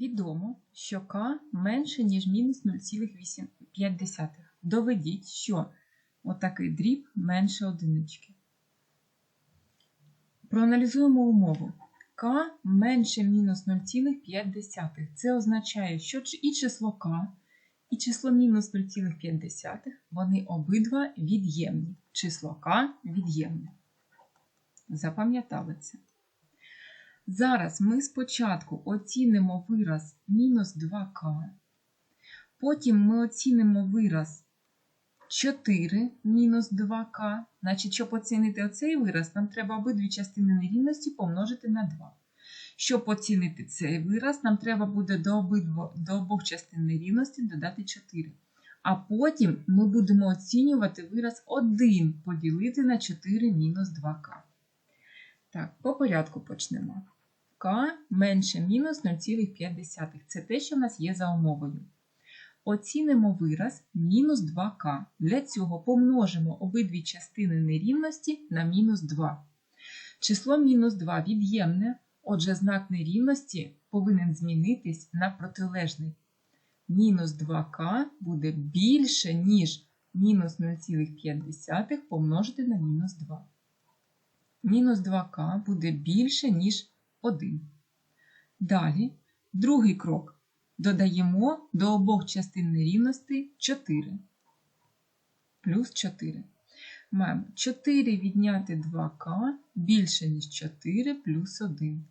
Відомо, що k менше, ніж мінус 0,5. Доведіть, що отакий дріб менше одинички. Проаналізуємо умову. k менше мінус 0,5. Це означає, що і число k, і число мінус 0,5 вони обидва від'ємні. Число k від'ємне. Запам'ятали це. Зараз ми спочатку оцінимо вираз мінус 2к, потім ми оцінимо вираз 4 мінус 2к. Значить, щоб оцінити оцей вираз, нам треба обидві частини нерівності помножити на 2. Щоб оцінити цей вираз, нам треба буде до, обидво, до обох частин нерівності додати 4. А потім ми будемо оцінювати вираз 1 поділити на 4 мінус 2к. Так, по порядку почнемо k менше мінус 0,5. Це те, що в нас є за умовою. Оцінимо вираз мінус 2k. Для цього помножимо обидві частини нерівності на мінус 2. Число мінус 2 від'ємне, отже, знак нерівності повинен змінитись на протилежний. Мінус 2k буде більше, ніж мінус 0,5 помножити на мінус 2. Мінус 2k буде більше, ніж 1. Далі, другий крок. Додаємо до обох частин нерівності 4. Плюс 4. Маємо 4 відняти 2к більше, ніж 4 плюс 1.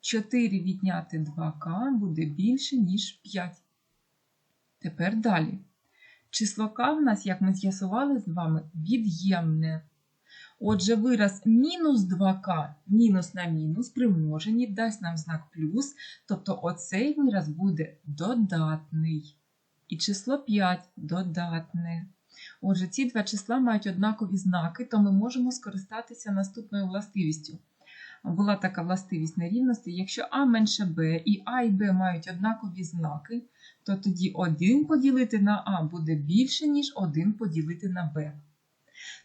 4 відняти 2к буде більше, ніж 5. Тепер далі. Число k в нас, як ми з'ясували з вами, від'ємне. Отже, вираз мінус 2к мінус на мінус при множенні дасть нам знак плюс, тобто оцей вираз буде додатний. І число 5 додатне. Отже, ці два числа мають однакові знаки, то ми можемо скористатися наступною властивістю. Була така властивість нерівності. Якщо А менше Б і А і Б мають однакові знаки, то тоді 1 поділити на А буде більше, ніж 1 поділити на Б.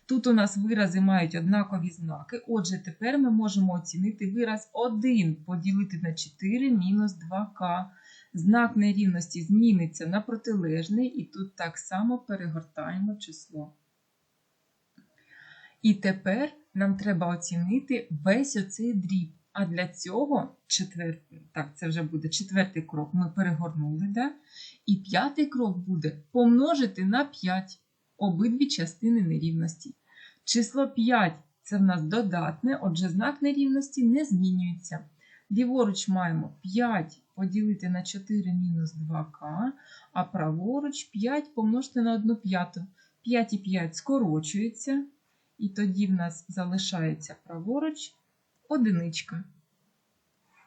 Тут у нас вирази мають однакові знаки. Отже, тепер ми можемо оцінити вираз 1 поділити на 4 мінус 2к. Знак нерівності зміниться на протилежний, і тут так само перегортаємо число. І тепер нам треба оцінити весь оцей дріб. А для цього четвертий, так, це вже буде четвертий крок. Ми перегорнули, да? і п'ятий крок буде помножити на 5 обидві частини нерівності. Число 5 це в нас додатне, отже, знак нерівності не змінюється. Ліворуч маємо 5 поділити на 4 мінус 2к, а праворуч 5 помножити на 1 п'яту. 5 і 5 скорочується, і тоді в нас залишається праворуч одиничка.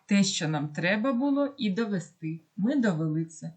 Те, що нам треба було і довести. Ми довели це.